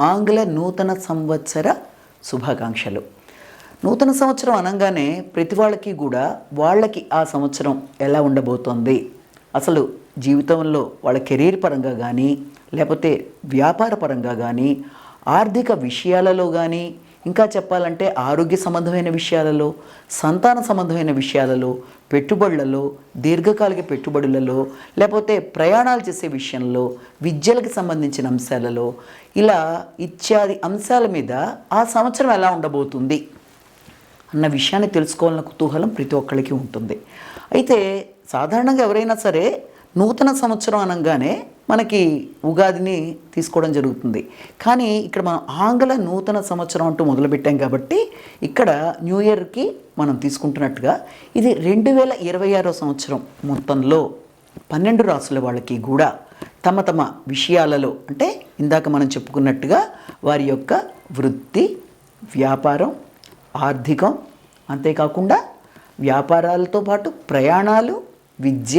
ఆంగ్ల నూతన సంవత్సర శుభాకాంక్షలు. నూతన సంవత్సరం అనగానే ప్రతి వాళ్ళకి కూడా వాళ్ళకి ఆ సంవత్సరం ఎలా ఉండబోతోంది? అసలు జీవితంలో వాళ్ళ కెరీర్ పరంగా కానీ లేకపోతే వ్యాపార పరంగా కానీ ఆర్థిక విషయాలలో కానీ ఇంకా చెప్పాలంటే ఆరోగ్య సంబంధమైన విషయాలలో సంతాన సంబంధమైన విషయాలలో పెట్టుబడులలో దీర్ఘకాలిక పెట్టుబడులలో లేకపోతే ప్రయాణాలు చేసే విషయంలో విద్యలకు సంబంధించిన అంశాలలో ఇలా ఇత్యాది అంశాల మీద ఆ సంవత్సరం ఎలా ఉండబోతుంది అన్న విషయాన్ని తెలుసుకోవాలన్న కుతూహలం ప్రతి ఒక్కరికి ఉంటుంది. అయితే సాధారణంగా ఎవరైనా సరే నూతన సంవత్సరం అనగానే మనకి ఉగాదిని తీసుకోవడం జరుగుతుంది. కానీ ఇక్కడ మనం ఆంగ్ల నూతన సంవత్సరం అంటూ మొదలుపెట్టాం కాబట్టి ఇక్కడ న్యూ ఇయర్కి మనం తీసుకుంటున్నట్టుగా ఇది రెండు వేల ఇరవై ఆరో సంవత్సరం మొత్తంలో పన్నెండు రాసుల వాళ్ళకి కూడా తమ తమ విషయాలలో అంటే ఇందాక మనం చెప్పుకున్నట్టుగా వారి యొక్క వృత్తి వ్యాపారం ఆర్థికం అంతేకాకుండా వ్యాపారాలతో పాటు ప్రయాణాలు విద్య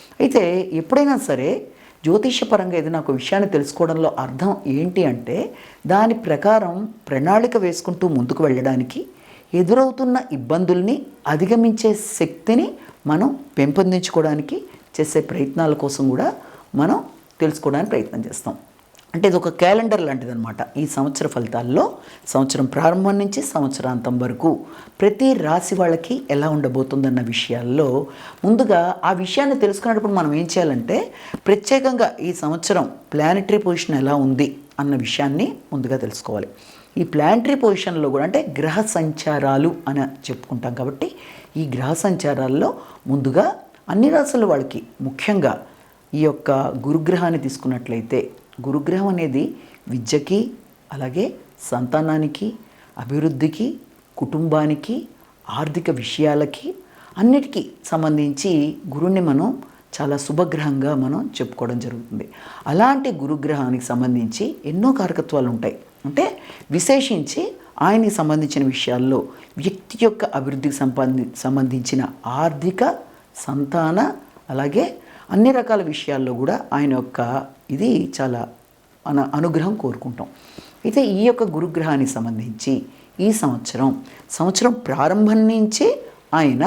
అయితే ఎప్పుడైనా సరే జ్యోతిషపరంగా ఏదైనా ఒక విషయాన్ని తెలుసుకోవడంలో అర్థం ఏంటి అంటే దాని ప్రకారం ప్రణాళిక వేసుకుంటూ ముందుకు వెళ్ళడానికి ఎదురవుతున్న ఇబ్బందుల్ని అధిగమించే శక్తిని మనం పెంపొందించుకోవడానికి చేసే ప్రయత్నాల కోసం కూడా మనం తెలుసుకోవడానికి ప్రయత్నం చేస్తాం. అంటే ఇది ఒక క్యాలెండర్ లాంటిది అనమాట ఈ సంవత్సర ఫలితాల్లో సంవత్సరం ప్రారంభం నుంచి సంవత్సరాంతం వరకు ప్రతి రాశి వాళ్ళకి ఎలా ఉండబోతుందన్న విషయాల్లో ముందుగా ఆ విషయాన్ని తెలుసుకునేటప్పుడు మనం ఏం చేయాలంటే ప్రత్యేకంగా ఈ సంవత్సరం ప్లానిటరీ పొజిషన్ ఎలా ఉంది అన్న విషయాన్ని ముందుగా తెలుసుకోవాలి. ఈ ప్లానటరీ పొజిషన్లో కూడా అంటే గ్రహ సంచారాలు అని చెప్పుకుంటాం కాబట్టి ఈ గ్రహ సంచారాల్లో ముందుగా అన్ని రాసుల వాళ్ళకి ముఖ్యంగా ఈ యొక్క గురుగ్రహాన్ని తీసుకున్నట్లయితే గురుగ్రహం అనేది విద్యకి అలాగే సంతానానికి అభివృద్ధికి కుటుంబానికి ఆర్థిక విషయాలకి అన్నిటికీ సంబంధించి గురువుని మనం చాలా శుభగ్రహంగా మనం చెప్పుకోవడం జరుగుతుంది. అలాంటి గురుగ్రహానికి సంబంధించి ఎన్నో కారకత్వాలు ఉంటాయి. అంటే విశేషించి ఆయనకి సంబంధించిన విషయాల్లో వ్యక్తి యొక్క అభివృద్ధికి సంబంధి సంబంధించిన ఆర్థిక సంతాన అలాగే అన్ని రకాల విషయాల్లో కూడా ఆయన యొక్క ఇది చాలా అన అనుగ్రహం కోరుకుంటాం. అయితే ఈ యొక్క గురుగ్రహానికి సంబంధించి ఈ సంవత్సరం సంవత్సరం ప్రారంభం నుంచే ఆయన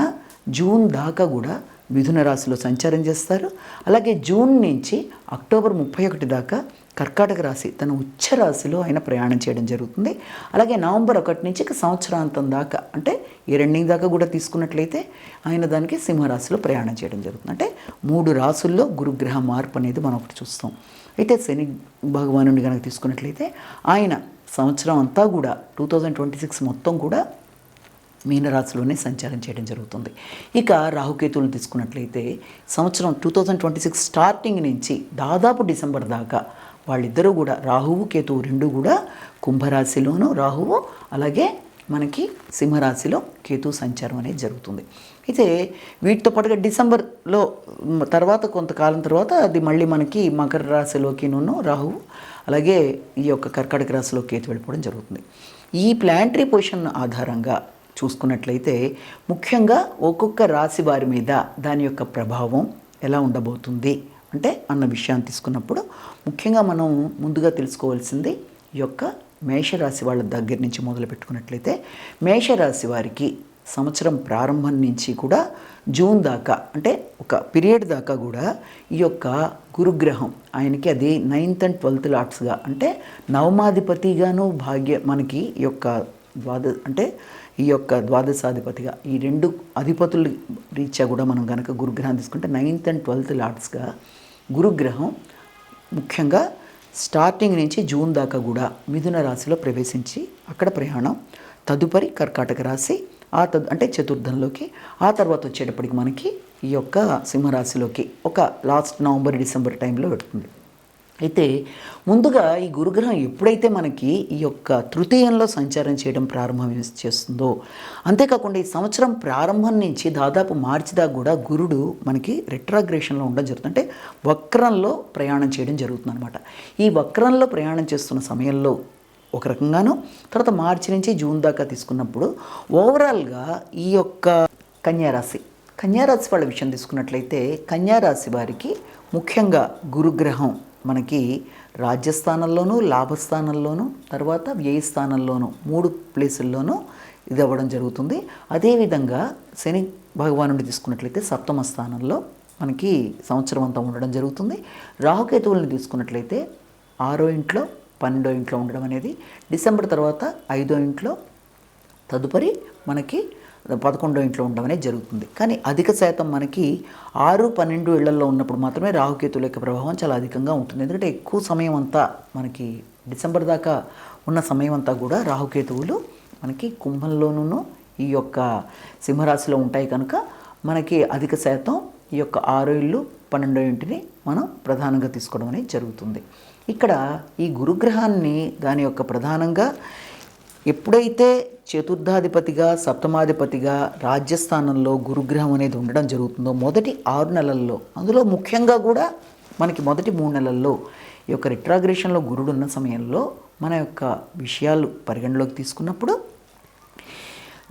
జూన్ దాకా కూడా మిథున రాశిలో సంచారం చేస్తారు. అలాగే జూన్ నుంచి అక్టోబర్ ముప్పై ఒకటి దాకా కర్కాటక రాశి తన ఉచ్చ రాశిలో ఆయన ప్రయాణం చేయడం జరుగుతుంది. అలాగే నవంబర్ ఒకటి నుంచి సంవత్సరాంతం దాకా అంటే ఈ రెండింగ్ దాకా కూడా తీసుకున్నట్లయితే ఆయన దానికి సింహరాశిలో ప్రయాణం చేయడం జరుగుతుంది. అంటే మూడు రాసుల్లో గురుగ్రహ మార్పు అనేది మనం ఒకటి చూస్తాం. అయితే శని భగవానుని కనుక తీసుకున్నట్లయితే ఆయన సంవత్సరం అంతా కూడా టూ థౌజండ్ ట్వంటీ సిక్స్ మొత్తం కూడా మీనరాశిలోనే సంచారం చేయడం జరుగుతుంది. ఇక రాహుకేతువులు తీసుకున్నట్లయితే సంవత్సరం two thousand twenty six starting నుంచి దాదాపు డిసెంబర్ దాకా వాళ్ళిద్దరూ కూడా రాహువు కేతువు రెండు కూడా కుంభరాశిలోను రాహువు అలాగే మనకి సింహరాశిలో కేతు సంచారం అనేది జరుగుతుంది. అయితే వీటితో పాటుగా డిసెంబర్లో తర్వాత కొంతకాలం తర్వాత అది మళ్ళీ మనకి మకర రాశిలోకిను రాహువు అలాగే ఈ యొక్క కర్కాటక రాశిలో కేతు వెళ్ళిపోవడం జరుగుతుంది. ఈ ప్లాంటరీ పొజిషన్ ఆధారంగా చూసుకున్నట్లయితే ముఖ్యంగా ఒక్కొక్క రాశి వారి మీద దాని యొక్క ప్రభావం ఎలా ఉండబోతుంది? అంటే అన్న విషయాన్ని తీసుకున్నప్పుడు ముఖ్యంగా మనం ముందుగా తెలుసుకోవాల్సింది ఈ యొక్క మేషరాశి వాళ్ళ దగ్గర నుంచి మొదలు పెట్టుకున్నట్లయితే మేషరాశి వారికి సంవత్సరం ప్రారంభం నుంచి కూడా జూన్ దాకా అంటే ఒక పీరియడ్ దాకా కూడా ఈ యొక్క గురుగ్రహం ఆయనకి అది నైన్త్ అండ్ ట్వెల్త్ లాట్స్గా అంటే నవమాధిపతిగాను భాగ్య మనకి ఈ యొక్క ద్వాద అంటే ఈ యొక్క ద్వాదశాధిపతిగా ఈ రెండు అధిపతుల రీత్యా కూడా మనం కనుక గురుగ్రహం తీసుకుంటే నైన్త్ అండ్ ట్వెల్త్ లాట్స్గా గురుగ్రహం ముఖ్యంగా స్టార్టింగ్ నుంచి జూన్ దాకా కూడా మిథున రాశిలో ప్రవేశించి అక్కడ ప్రయాణం తదుపరి కర్కాటక రాశి ఆ తదు అంటే చతుర్థంలోకి ఆ తర్వాత వచ్చేటప్పటికి మనకి ఈ యొక్క సింహరాశిలోకి ఒక లాస్ట్ నవంబర్ డిసెంబర్ టైంలో పెడుతుంది అయితే ముందుగా ఈ గురుగ్రహం ఎప్పుడైతే మనకి ఈ యొక్క తృతీయంలో సంచారం చేయడం ప్రారంభం చేస్తుందో అంతేకాకుండా ఈ సంవత్సరం ప్రారంభం నుంచి దాదాపు మార్చి దాకా కూడా గురుడు మనకి రెట్రాగ్రేషన్లో ఉండడం జరుగుతుంది. అంటే వక్రంలో ప్రయాణం చేయడం జరుగుతుంది అనమాట ఈ వక్రంలో ప్రయాణం చేస్తున్న సమయంలో ఒక రకంగాను తర్వాత మార్చి నుంచి జూన్ దాకా తీసుకున్నప్పుడు ఓవరాల్గా ఈ యొక్క కన్యారాశి కన్యారాశి వాళ్ళ విషయం తీసుకున్నట్లయితే కన్యారాశి వారికి ముఖ్యంగా గురుగ్రహం మనకి రాజ్యస్థానంలోనూ లాభస్థానంలోనూ తర్వాత వ్యయస్థానంలోనూ మూడు ప్లేసుల్లోనూ ఇది అవ్వడం జరుగుతుంది. అదేవిధంగా శని భగవానుడిని తీసుకున్నట్లయితే సప్తమ స్థానంలో మనకి సంవత్సరం అంతా ఉండడం జరుగుతుంది. రాహుకేతువులను తీసుకున్నట్లయితే ఆరో ఇంట్లో పన్నెండో ఇంట్లో ఉండడం అనేది డిసెంబర్ తర్వాత ఐదో ఇంట్లో తదుపరి మనకి పదకొండో ఇంట్లో ఉండడం అనేది జరుగుతుంది. కానీ అధిక శాతం మనకి ఆరు పన్నెండు ఇళ్ళలో ఉన్నప్పుడు మాత్రమే రాహుకేతుల యొక్క ప్రభావం చాలా అధికంగా ఉంటుంది. ఎందుకంటే ఎక్కువ సమయం అంతా మనకి డిసెంబర్ దాకా ఉన్న సమయం అంతా కూడా రాహుకేతువులు మనకి కుంభంలోనూ ఈ యొక్క సింహరాశిలో ఉంటాయి కనుక మనకి అధిక శాతం ఈ యొక్క ఆరో ఇల్లు పన్నెండో ఇంటిని మనం ప్రధానంగా తీసుకోవడం అనేది జరుగుతుంది. ఇక్కడ ఈ గురుగ్రహాన్ని దాని యొక్క ప్రధానంగా ఎప్పుడైతే చతుర్థాధిపతిగా సప్తమాధిపతిగా రాజ్యస్థానంలో గురుగ్రహం అనేది ఉండడం జరుగుతుందో మొదటి ఆరు నెలల్లో అందులో ముఖ్యంగా కూడా మనకి మొదటి మూడు నెలల్లో ఈ యొక్క రిట్రాగ్రేషన్లో గురుడు ఉన్న సమయంలో మన యొక్క విషయాలు పరిగణలోకి తీసుకున్నప్పుడు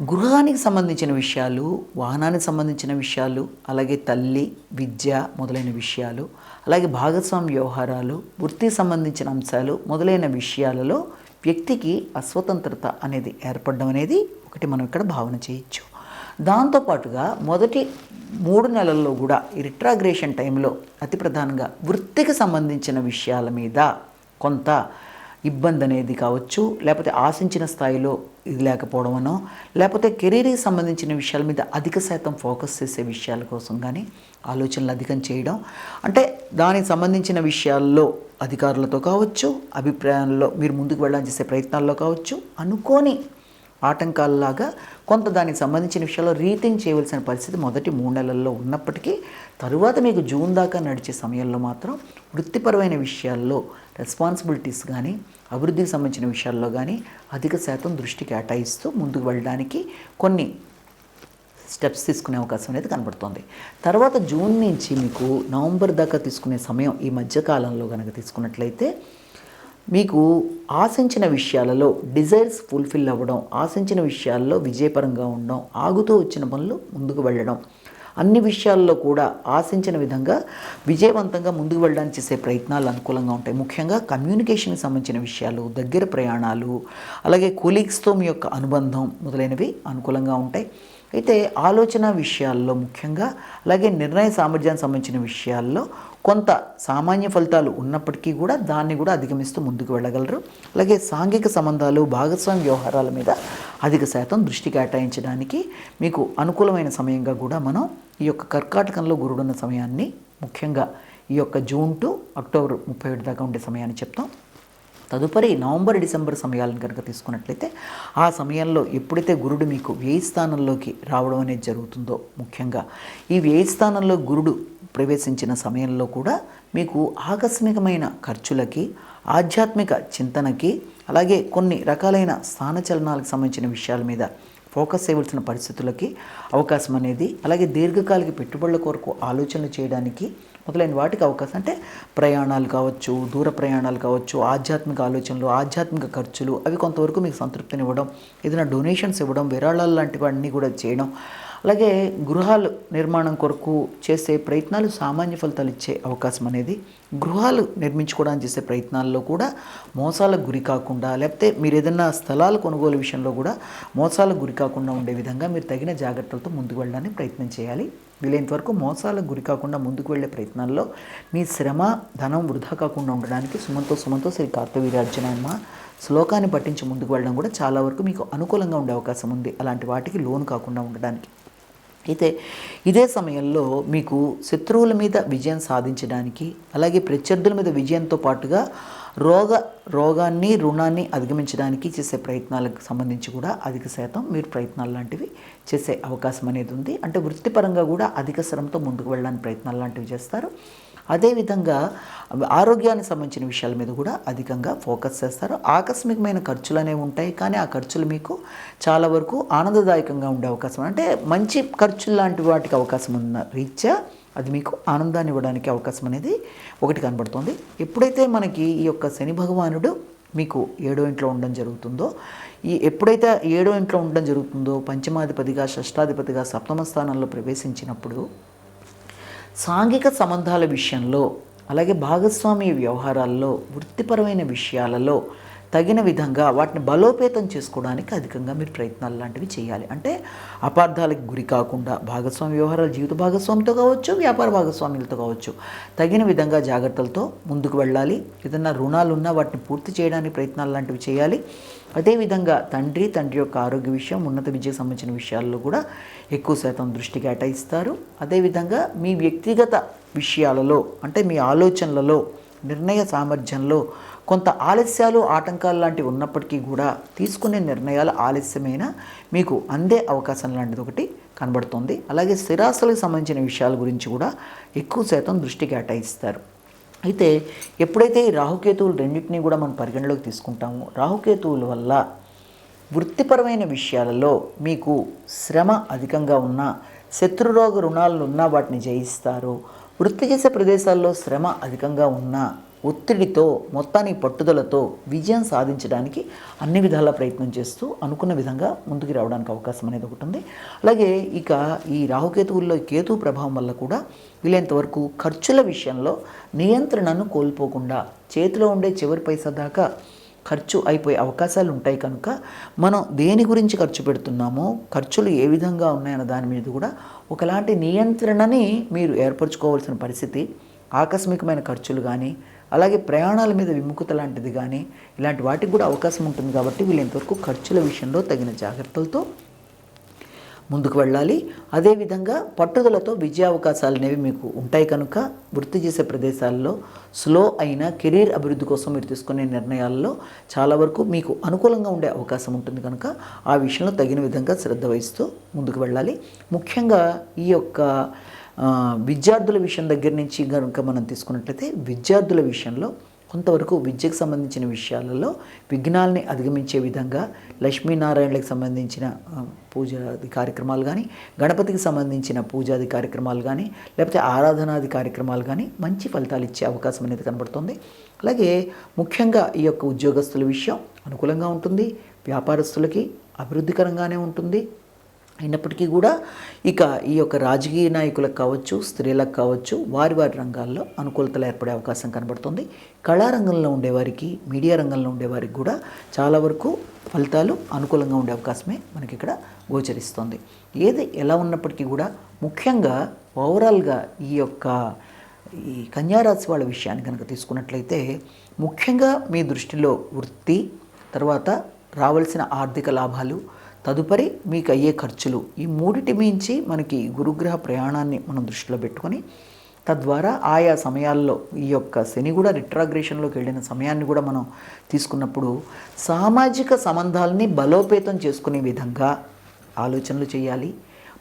గృహానికి సంబంధించిన విషయాలు వాహనానికి సంబంధించిన విషయాలు అలాగే తల్లి విద్య మొదలైన విషయాలు అలాగే భాగస్వామ్య వ్యవహారాలు వృత్తికి సంబంధించిన అంశాలు మొదలైన విషయాలలో వ్యక్తికి అస్వతంత్రత అనేది ఏర్పడడం అనేది ఒకటి మనం ఇక్కడ భావన చేయొచ్చు. దాంతోపాటుగా మొదటి మూడు నెలల్లో కూడా ఈ రిట్రాగ్రేషన్ టైంలో అతి ప్రధానంగా వృత్తికి సంబంధించిన విషయాల మీద కొంత ఇబ్బంది అనేది కావచ్చు లేకపోతే ఆశించిన స్థాయిలో ఇది లేకపోవడమనో లేకపోతే కెరీర్కి సంబంధించిన విషయాల మీద అధిక శాతం ఫోకస్ చేసే విషయాల కోసం కానీ ఆలోచనలు అధికం చేయడం అంటే దానికి సంబంధించిన విషయాల్లో అధికారులతో కావచ్చు అభిప్రాయాల్లో మీరు ముందుకు వెళ్ళాలని చేసే ప్రయత్నాల్లో కావచ్చు అనుకోని ఆటంకాలలాగా కొంత దానికి సంబంధించిన విషయాల్లో రీథింక్ చేయవలసిన పరిస్థితి మొదటి మూడు నెలల్లో ఉన్నప్పటికీ తరువాత మీకు జూన్ దాకా నడిచే సమయంలో మాత్రం వృత్తిపరమైన విషయాల్లో రెస్పాన్సిబిలిటీస్ కానీ అభివృద్ధికి సంబంధించిన విషయాల్లో కానీ అధిక శాతం దృష్టి కేటాయిస్తూ ముందుకు వెళ్ళడానికి కొన్ని స్టెప్స్ తీసుకునే అవకాశం అనేది కనబడుతుంది. తర్వాత జూన్ నుంచి మీకు నవంబర్ దాకా తీసుకునే సమయం ఈ మధ్యకాలంలో కనుక తీసుకున్నట్లయితే మీకు ఆశించిన విషయాలలో డిజైర్స్ ఫుల్ఫిల్ అవ్వడం ఆశించిన విషయాల్లో విజయపరంగా ఉండడం ఆగుతూ వచ్చిన పనులు ముందుకు వెళ్ళడం అన్ని విషయాల్లో కూడా ఆశించిన విధంగా విజయవంతంగా ముందుకు వెళ్ళడానికి చేసే ప్రయత్నాలు అనుకూలంగా ఉంటాయి. ముఖ్యంగా కమ్యూనికేషన్కి సంబంధించిన విషయాలు దగ్గర ప్రయాణాలు అలాగే కొలీగ్స్తో మీ యొక్క అనుబంధం మొదలైనవి అనుకూలంగా ఉంటాయి. అయితే ఆలోచన విషయాల్లో ముఖ్యంగా అలాగే నిర్ణయ సామర్థ్యానికి సంబంధించిన విషయాల్లో కొంత సామాన్య ఫలితాలు ఉన్నప్పటికీ కూడా దాన్ని కూడా అధిగమిస్తూ ముందుకు వెళ్ళగలరు. అలాగే సాంఘిక సంబంధాలు భాగస్వామ్య వ్యవహారాల మీద అధిక శాతం దృష్టి కేటాయించడానికి మీకు అనుకూలమైన సమయంగా కూడా మనం ఈ యొక్క కర్కాటకంలో గురుడున్న సమయాన్ని ముఖ్యంగా ఈ యొక్క జూన్ టు అక్టోబర్ ముప్పై ఒకటి దాకా ఉండే సమయాన్ని చెప్తాం. తదుపరి నవంబర్ డిసెంబర్ సమయాలను కనుక తీసుకున్నట్లయితే ఆ సమయంలో ఎప్పుడైతే గురుడు మీకు వ్యయ స్థానంలోకి రావడం అనేది జరుగుతుందో ముఖ్యంగా ఈ వ్యయ స్థానంలో గురుడు ప్రవేశించిన సమయంలో కూడా మీకు ఆకస్మికమైన ఖర్చులకి ఆధ్యాత్మిక చింతనకి అలాగే కొన్ని రకాలైన స్థానచలనాలకు సంబంధించిన విషయాల మీద ఫోకస్ చేయవలసిన పరిస్థితులకి అవకాశం అనేది అలాగే దీర్ఘకాలిక పెట్టుబడుల కొరకు ఆలోచనలు చేయడానికి మొదలైన వాటికి అవకాశం అంటే ప్రయాణాలు కావచ్చు దూర ప్రయాణాలు కావచ్చు ఆధ్యాత్మిక ఆలోచనలు ఆధ్యాత్మిక ఖర్చులు అవి కొంతవరకు మీకు సంతృప్తిని ఇవ్వడం ఏదైనా డొనేషన్స్ ఇవ్వడం విరాళాలు లాంటివన్నీ కూడా చేయడం. అలాగే గృహాలు నిర్మాణం కొరకు చేసే ప్రయత్నాలు సామాన్య ఫలితాలు ఇచ్చే అవకాశం అనేది గృహాలు నిర్మించుకోవడానికి చేసే ప్రయత్నాల్లో కూడా మోసాలకు గురి కాకుండా లేకపోతే మీరు ఏదైనా స్థలాల కొనుగోలు విషయంలో కూడా మోసాలకు గురి కాకుండా ఉండే విధంగా మీరు తగిన జాగ్రత్తలతో ముందుకు వెళ్ళడానికి ప్రయత్నం చేయాలి. వీలైనంత వరకు మోసాలకు గురి కాకుండా ముందుకు వెళ్ళే ప్రయత్నాల్లో మీ శ్రమ ధనం వృధా కాకుండా ఉండడానికి సుమంతో సుమంతో శ్రీ కార్తవీర్యార్జునమ్మ శ్లోకాన్ని పట్టించి ముందుకు వెళ్ళడం కూడా చాలా వరకు మీకు అనుకూలంగా ఉండే అవకాశం ఉంది. అలాంటి వాటికి లోన్ కాకుండా ఉండడానికి. అయితే ఇదే సమయంలో మీకు శత్రువుల మీద విజయం సాధించడానికి అలాగే ప్రత్యర్థుల మీద విజయంతో పాటుగా రోగ రోగాన్ని రుణాన్ని అధిగమించడానికి చేసే ప్రయత్నాలకు సంబంధించి కూడా అధిక శాతం మీరు ప్రయత్నాలు లాంటివి చేసే అవకాశం అనేది ఉంది. అంటే వృత్తిపరంగా కూడా అధిక శ్రమతో ముందుకు వెళ్ళడానికి ప్రయత్నాలు లాంటివి చేస్తారు. అదేవిధంగా ఆరోగ్యానికి సంబంధించిన విషయాల మీద కూడా అధికంగా ఫోకస్ చేస్తారు. ఆకస్మికమైన ఖర్చులు అనేవి ఉంటాయి కానీ ఆ ఖర్చులు మీకు చాలా వరకు ఆనందదాయకంగా ఉండే అవకాశం అంటే మంచి ఖర్చులు లాంటి వాటికి అవకాశం ఉన్న రీత్యా అది మీకు ఆనందాన్ని ఇవ్వడానికి అవకాశం అనేది ఒకటి కనబడుతుంది. ఎప్పుడైతే మనకి ఈ యొక్క శని భగవానుడు మీకు ఏడో ఇంట్లో ఉండడం జరుగుతుందో ఈ ఎప్పుడైతే ఏడో ఇంట్లో ఉండడం జరుగుతుందో పంచమాధిపతిగా షష్టాధిపతిగా సప్తమ స్థానంలో ప్రవేశించినప్పుడు సాంఘిక సంబంధాల విషయంలో అలాగే భాగస్వామ్య వ్యవహారాల్లో వృత్తిపరమైన విషయాలలో తగిన విధంగా వాటిని బలోపేతం చేసుకోవడానికి అధికంగా మీరు ప్రయత్నాలు లాంటివి చేయాలి. అంటే అపార్థాలకు గురి కాకుండా భాగస్వామి వ్యవహారాలు జీవిత భాగస్వామితో కావచ్చు వ్యాపార భాగస్వాములతో కావచ్చు తగిన విధంగా జాగ్రత్తలతో ముందుకు వెళ్ళాలి. ఏదైనా రుణాలు ఉన్నా వాటిని పూర్తి చేయడానికి ప్రయత్నాలు లాంటివి చేయాలి. అదేవిధంగా తండ్రి తండ్రి యొక్క ఆరోగ్య విషయం ఉన్నత విద్యకు సంబంధించిన విషయాల్లో కూడా ఎక్కువ శాతం దృష్టి కేటాయిస్తారు. అదేవిధంగా మీ వ్యక్తిగత విషయాలలో అంటే మీ ఆలోచనలలో నిర్ణయ సామర్థ్యంలో కొంత ఆలస్యాలు ఆటంకాలు లాంటివి ఉన్నప్పటికీ కూడా తీసుకునే నిర్ణయాలు ఆలస్యమైన మీకు అందే అవకాశం లాంటిది ఒకటి కనబడుతుంది. అలాగే స్థిరాస్తులకు సంబంధించిన విషయాల గురించి కూడా ఎక్కువ శాతం దృష్టి కేటాయిస్తారు. అయితే ఎప్పుడైతే ఈ రాహుకేతువులు రెండింటినీ కూడా మనం పరిగణలోకి తీసుకుంటామో రాహుకేతువుల వల్ల వృత్తిపరమైన విషయాలలో మీకు శ్రమ అధికంగా ఉన్న శత్రురోగ రుణాలు ఉన్నా వాటిని జయిస్తారు. వృత్తి చేసే ప్రదేశాల్లో శ్రమ అధికంగా ఉన్న ఒత్తిడితో మొత్తానికి పట్టుదలతో విజయం సాధించడానికి అన్ని విధాల ప్రయత్నం చేస్తూ అనుకున్న విధంగా ముందుకు రావడానికి అవకాశం అనేది ఒకటి ఉంది. అలాగే ఇక ఈ రాహుకేతువుల్లో కేతు ప్రభావం వల్ల కూడా వీలైనంతవరకు ఖర్చుల విషయంలో నియంత్రణను కోల్పోకుండా చేతిలో ఉండే చివరి పైసా దాకా ఖర్చు అయిపోయే అవకాశాలు ఉంటాయి కనుక మనం దేని గురించి ఖర్చు పెడుతున్నామో ఖర్చులు ఏ విధంగా ఉన్నాయన్న దాని మీద కూడా ఒకలాంటి నియంత్రణని మీరు ఏర్పరచుకోవాల్సిన పరిస్థితి ఆకస్మికమైన ఖర్చులు కానీ అలాగే ప్రయాణాల మీద విముఖత లాంటిది కానీ ఇలాంటి వాటికి కూడా అవకాశం ఉంటుంది కాబట్టి వీళ్ళు ఇంతవరకు ఖర్చుల విషయంలో తగిన జాగ్రత్తలతో ముందుకు వెళ్ళాలి. అదేవిధంగా పట్టుదలతో విజయ అవకాశాలు అనేవి మీకు ఉంటాయి కనుక వృత్తి చేసే ప్రదేశాల్లో స్లో అయిన కెరీర్ అభివృద్ధి కోసం మీరు తీసుకునే నిర్ణయాల్లో చాలా వరకు మీకు అనుకూలంగా ఉండే అవకాశం ఉంటుంది కనుక ఆ విషయంలో తగిన విధంగా శ్రద్ధ వహిస్తూ ముందుకు వెళ్ళాలి. ముఖ్యంగా ఈ యొక్క విద్యార్థుల విషయం దగ్గర నుంచి కనుక మనం తీసుకున్నట్లయితే విద్యార్థుల విషయంలో కొంతవరకు విద్యకు సంబంధించిన విషయాలలో విఘ్నాల్ని అధిగమించే విధంగా లక్ష్మీనారాయణలకు సంబంధించిన పూజాది కార్యక్రమాలు కానీ గణపతికి సంబంధించిన పూజాది కార్యక్రమాలు కానీ లేకపోతే ఆరాధనాది కార్యక్రమాలు కానీ మంచి ఫలితాలు ఇచ్చే అవకాశం అనేది కనబడుతుంది. అలాగే ముఖ్యంగా ఈ యొక్క ఉద్యోగస్తుల విషయం అనుకూలంగా ఉంటుంది వ్యాపారస్తులకి అభివృద్ధికరంగానే ఉంటుంది అయినప్పటికీ కూడా ఇక ఈ యొక్క రాజకీయ నాయకులకు కావచ్చు స్త్రీలకు కావచ్చు వారి వారి రంగాల్లో అనుకూలతలు ఏర్పడే అవకాశం కనబడుతుంది. కళారంగంలో ఉండేవారికి మీడియా రంగంలో ఉండేవారికి కూడా చాలా వరకు ఫలితాలు అనుకూలంగా ఉండే అవకాశమే మనకి ఇక్కడ గోచరిస్తుంది. ఏది ఎలా ఉన్నప్పటికీ కూడా ముఖ్యంగా ఓవరాల్గా ఈ యొక్క ఈ కన్యారాశి వాళ్ళ విషయాన్ని కనుక తీసుకున్నట్లయితే ముఖ్యంగా మీ దృష్టిలో వృత్తి తర్వాత రావాల్సిన ఆర్థిక లాభాలు తదుపరి మీకు అయ్యే ఖర్చులు. ఈ మూడిటి మించి మనకి గురుగ్రహ ప్రయాణాన్ని మనం దృష్టిలో పెట్టుకొని తద్వారా ఆయా సమయాల్లో ఈ యొక్క శని కూడా రిట్రాగ్రేషన్లోకి వెళ్ళిన సమయాన్ని కూడా మనం తీసుకున్నప్పుడు సామాజిక సంబంధాలని బలోపేతం చేసుకునే విధంగా ఆలోచనలు చేయాలి.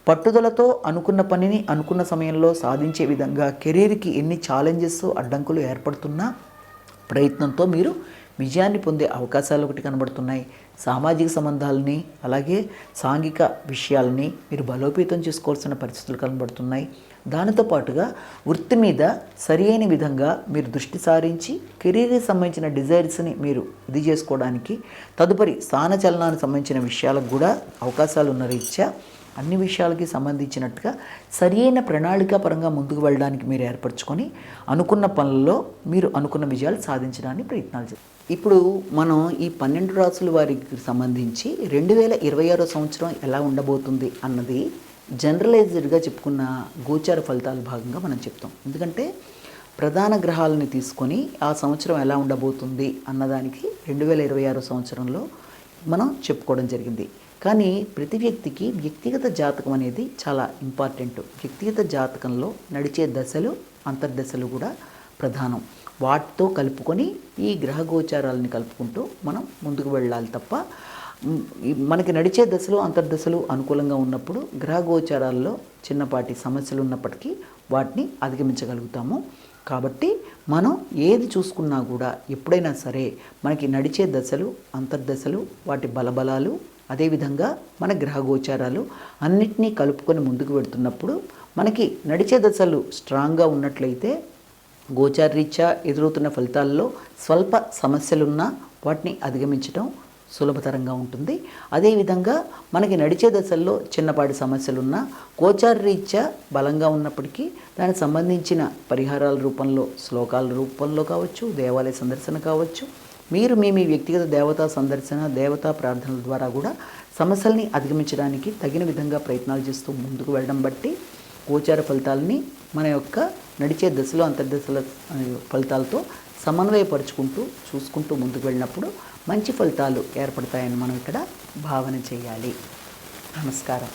పట్టుదలతో అనుకున్న పనిని అనుకున్న సమయంలో సాధించే విధంగా కెరీర్కి ఎన్ని ఛాలెంజెస్ అడ్డంకులు ఏర్పడుతున్నా ప్రయత్నంతో మీరు విజయాన్ని పొందే అవకాశాలు ఒకటి కనబడుతున్నాయి. సామాజిక సంబంధాలని అలాగే సాంఘిక విషయాలని మీరు బలోపేతం చేసుకోవాల్సిన పరిస్థితులు కనబడుతున్నాయి. దానితో పాటుగా వృత్తి మీద సరి అయిన విధంగా మీరు దృష్టి సారించి కెరీర్కి సంబంధించిన డిజైర్స్ని మీరు ఇది చేసుకోవడానికి తదుపరి స్థానచలనానికి సంబంధించిన విషయాలకు కూడా అవకాశాలు ఉన్న రీత్యా అన్ని విషయాలకి సంబంధించినట్టుగా సరియైన ప్రణాళిక పరంగా ముందుకు వెళ్ళడానికి మీరు ఏర్పరచుకొని అనుకున్న పనుల్లో మీరు అనుకున్న విజయాలు సాధించడానికి ప్రయత్నాలు చేస్తారు. ఇప్పుడు మనం ఈ పన్నెండు రాసుల వారికి సంబంధించి రెండు వేల ఇరవై ఆరో సంవత్సరం ఎలా ఉండబోతుంది అన్నది జనరలైజ్డ్గా చెప్పుకున్న గోచార ఫలితాల భాగంగా మనం చెప్తాం. ఎందుకంటే ప్రధాన గ్రహాలని తీసుకొని ఆ సంవత్సరం ఎలా ఉండబోతుంది అన్నదానికి రెండు వేల ఇరవై ఆరో సంవత్సరంలో మనం చెప్పుకోవడం జరిగింది. కానీ ప్రతి వ్యక్తికి వ్యక్తిగత జాతకం అనేది చాలా ఇంపార్టెంట్. వ్యక్తిగత జాతకంలో నడిచే దశలు అంతర్దశలు కూడా ప్రధానం. వాటితో కలుపుకొని ఈ గ్రహ గోచారాలని కలుపుకుంటూ మనం ముందుకు వెళ్ళాలి తప్ప మనకి నడిచే దశలు అంతర్దశలు అనుకూలంగా ఉన్నప్పుడు గ్రహ గోచారాల్లో చిన్నపాటి సమస్యలు ఉన్నప్పటికీ వాటిని అధిగమించగలుగుతాము. కాబట్టి మనం ఏది చూసుకున్నా కూడా ఎప్పుడైనా సరే మనకి నడిచే దశలు అంతర్దశలు వాటి బలబలాలు అదేవిధంగా మన గ్రహ గోచారాలు అన్నిటినీ కలుపుకొని ముందుకు వెడుతున్నప్పుడు మనకి నడిచే దశలు స్ట్రాంగ్గా ఉన్నట్లయితే గోచారరీత్యా ఎదురవుతున్న ఫలితాల్లో స్వల్ప సమస్యలున్నా వాటిని అధిగమించడం సులభతరంగా ఉంటుంది. అదేవిధంగా మనకి నడిచే దశల్లో చిన్నపాటి సమస్యలున్నా గోచారరీత్యా బలంగా ఉన్నప్పటికీ దానికి సంబంధించిన పరిహారాల రూపంలో శ్లోకాల రూపంలో కావచ్చు దేవాలయ సందర్శన కావచ్చు మీరు మీ మీ వ్యక్తిగత దేవతా సందర్శన దేవతా ప్రార్థనల ద్వారా కూడా సమస్యల్ని అధిగమించడానికి తగిన విధంగా ప్రయత్నాలు చేస్తూ ముందుకు వెళ్ళడం బట్టి గోచార ఫలితాలని మన యొక్క నడిచే దశలో అంతర్దశల ఫలితాలతో సమన్వయపరుచుకుంటూ చూసుకుంటూ ముందుకు వెళ్ళినప్పుడు మంచి ఫలితాలు ఏర్పడతాయని మనం ఇక్కడ భావన చేయాలి. నమస్కారం.